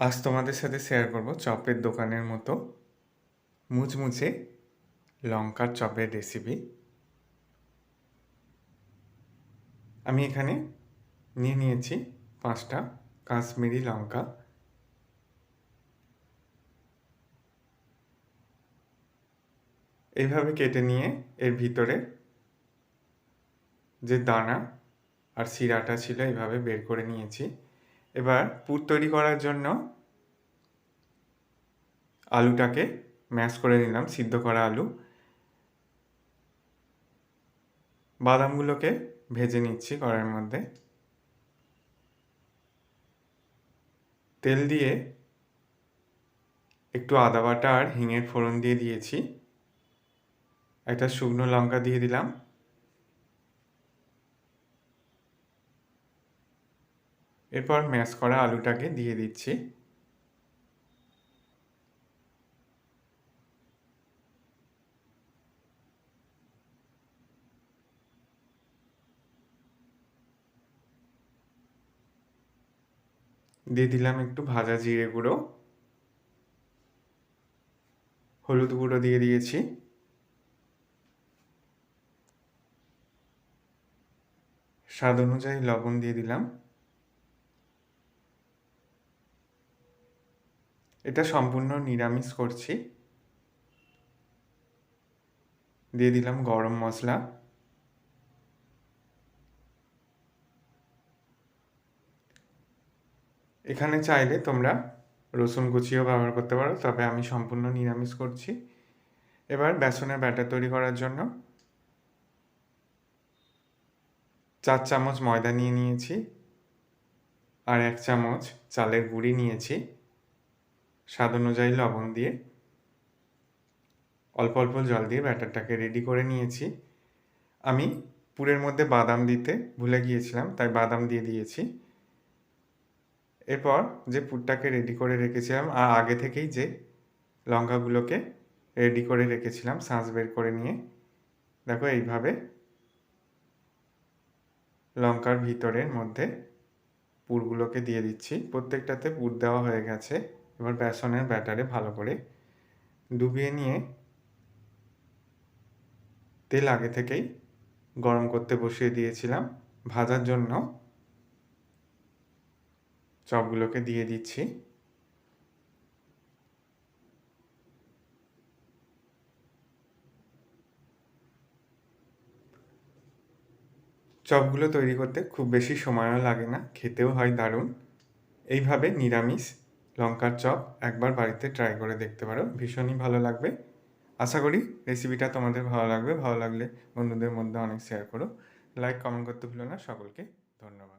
আজ তোমাদের সাথে শেয়ার করব চপের দোকানের মতো মুচমুচে লঙ্কার চপের রেসিপি আমি এখানে নিয়ে নিয়েছি পাঁচটা কাশ্মীরি লঙ্কা। এইভাবে কেটে নিয়ে এর ভিতরে যে দানা আর শিরাটা ছিল, এইভাবে বের করে নিয়েছি। এবার পুর তৈরি করার জন্য আলুটাকে ম্যাশ করে নিলাম, সিদ্ধ করা আলু। বাদামগুলোকে ভেজে নিচ্ছি কড়াইয়ের মধ্যে। তেল দিয়ে একটু আদা বাটা আর হিঙের ফোড়ন দিয়ে দিয়েছি। একটা শুকনো লঙ্কা দিয়ে দিলাম। এরপর ম্যাশ করা আলুটাকে দিয়ে দিচ্ছি। দিয়ে দিলাম একটু ভাজা জিরে গুঁড়ো। হলুদ গুঁড়ো দিয়ে দিয়েছি। স্বাদ অনুযায়ী লবণ দিয়ে দিলাম। এটা সম্পূর্ণ নিরামিষ করছি। দিয়ে দিলাম গরম মশলা। এখানে চাইলে তোমরা রসুন কুচিও ব্যবহার করতে পারো, তবে আমি সম্পূর্ণ নিরামিষ করছি। এবার বেসনের ব্যাটার তৈরি করার জন্য চার চামচ ময়দা নিয়ে নিয়েছি, আর এক চামচ চালের গুঁড়ি নিয়েছি। স্বাদ অনুযায়ী লবণ দিয়ে অল্প অল্প জল দিয়ে ব্যাটারটাকে রেডি করে নিয়েছি। আমি পুরের মধ্যে বাদাম দিতে ভুলে গিয়েছিলাম, তাই বাদাম দিয়ে দিয়েছি। এরপর যে পুরটাকে রেডি করে রেখেছিলাম আর আগে থেকেই যে লঙ্কাগুলোকে রেডি করে রেখেছিলাম শাঁস বের করে নিয়ে, দেখো এইভাবে লঙ্কার ভিতরের মধ্যে পুরগুলোকে দিয়ে দিচ্ছি। প্রত্যেকটাতে পুর দেওয়া হয়ে গেছে। এবার বেসনের ব্যাটারে ভালো করে ডুবিয়ে নিয়ে তেল আগে থেকেই গরম করতে বসিয়ে দিয়েছিলাম। ভাজার জন্য চপগুলোকে দিয়ে দিচ্ছি। চপগুলো তৈরি করতে খুব বেশি সময়ও লাগে না, খেতেও হয় দারুণ। এইভাবে নিরামিষ লঙ্কার চপ একবার বাড়িতে ট্রাই করে দেখতে পারো। ভীষণই ভালো লাগবে। আশা করি রেসিপিটা তোমাদের ভালো লাগবে। ভালো লাগলে বন্ধুদের মধ্যে অনেক শেয়ার করো। লাইক কমেন্ট করতে ভুলো না। সকলকে ধন্যবাদ।